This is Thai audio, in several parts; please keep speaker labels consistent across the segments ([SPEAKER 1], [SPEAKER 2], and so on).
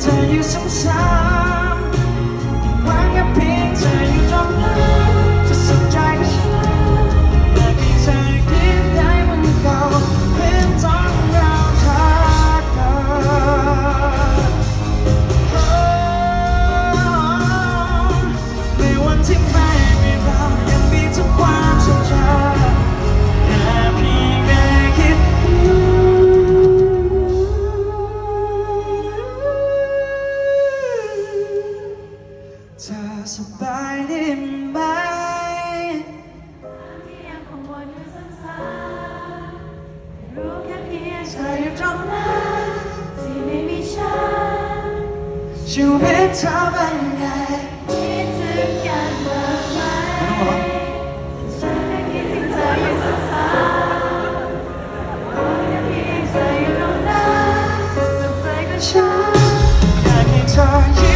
[SPEAKER 1] tell you some signs. เธ
[SPEAKER 2] อส
[SPEAKER 1] บายดีไหมที่ยังคงวนอยู่ซ้ำๆรู้แค่เพียงใจออยู่ตรงนั้นที่ไม่มีฉันชีวิตเธอเป็นไงคิดถึงกันบ้างไหมฉันแค่คิดถึงเธออยู่ซ้ำๆรู้แค่เพียงเธออยู่ตงนั้นสุดใจก็ฉันอยากให้เธอ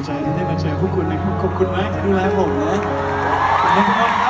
[SPEAKER 1] ดีใจที่ได้มาเจอพวกคุณนะครับขอบคุณมากที่ดูแลผมนะขอบคุณมากครับ